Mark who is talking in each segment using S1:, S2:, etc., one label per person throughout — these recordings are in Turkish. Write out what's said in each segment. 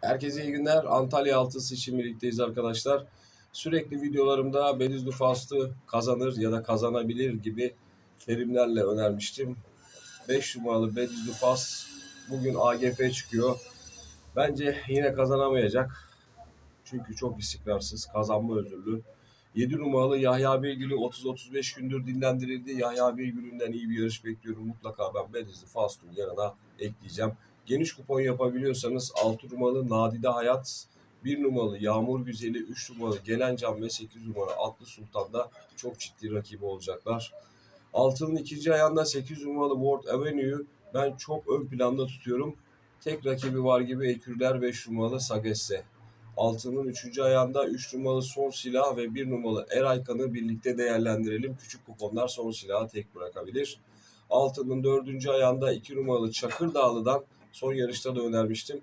S1: Herkese iyi günler. Antalya altısı için birlikteyiz arkadaşlar. Sürekli videolarımda Bediüzlü Fast'ı kazanır ya da kazanabilir gibi terimlerle önermiştim. 5 numaralı Bediüzlü Fast bugün AGF çıkıyor. Bence yine kazanamayacak. Çünkü çok istikrarsız, kazanma özürlü. 7 numaralı Yahya Beygül'ü 30-35 gündür dinlendirildi. Yahya Beygül'ünden iyi bir yarış bekliyorum. Mutlaka ben Bediüzlü Fast'ın yanına ekleyeceğim. Geniş kupon yapabiliyorsanız 6 numaralı Nadide Hayat, 1 numaralı Yağmur Güzeli, 3 numaralı Gelencan ve 8 numaralı Atlı Sultan'da çok ciddi rakibi olacaklar. Altının ikinci ayağında 8 numaralı World Avenue'yu ben çok ön planda tutuyorum. Tek rakibi var gibi Ekürler 5 numaralı Sagesse. Altının üçüncü ayağında 3 numaralı Son Silah ve 1 numaralı Eraykan'ı birlikte değerlendirelim. Küçük kuponlar Son Silah'ı tek bırakabilir. Altının dördüncü ayağında 2 numaralı Çakır Dağlı'dan son yarışta da önermiştim.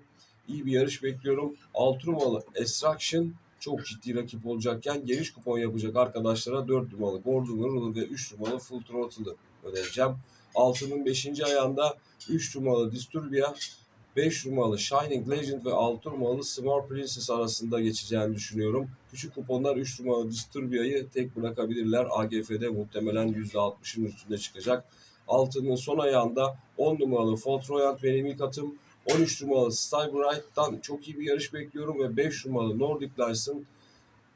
S1: İyi bir yarış bekliyorum. 6 numaralı Extraction çok ciddi rakip olacakken geniş kupon yapacak arkadaşlara 4 numaralı Gordon Rule ve 3 numaralı Full Throttle'ı önereceğim. Altının 5. ayağında 3 numaralı Disturbia, 5 numaralı Shining Legend ve 6 numaralı Smart Princess arasında geçeceğini düşünüyorum. Küçük kuponlar 3 numaralı Disturbia'yı tek bırakabilirler. AGF'de muhtemelen %60'ın üstünde çıkacak. Altının son ayağında 10 numaralı Fort Royant benim ilk atım. 13 numaralı Style Bright'tan çok iyi bir yarış bekliyorum ve 5 numaralı Nordic Lice'ın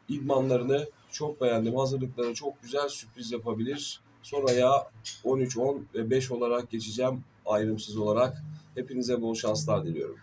S1: idmanlarını çok beğendim. Hazırlıkları çok güzel sürpriz yapabilir. Son ayağa 13, 10 ve 5 olarak geçeceğim ayrımsız olarak. Hepinize bol şanslar diliyorum.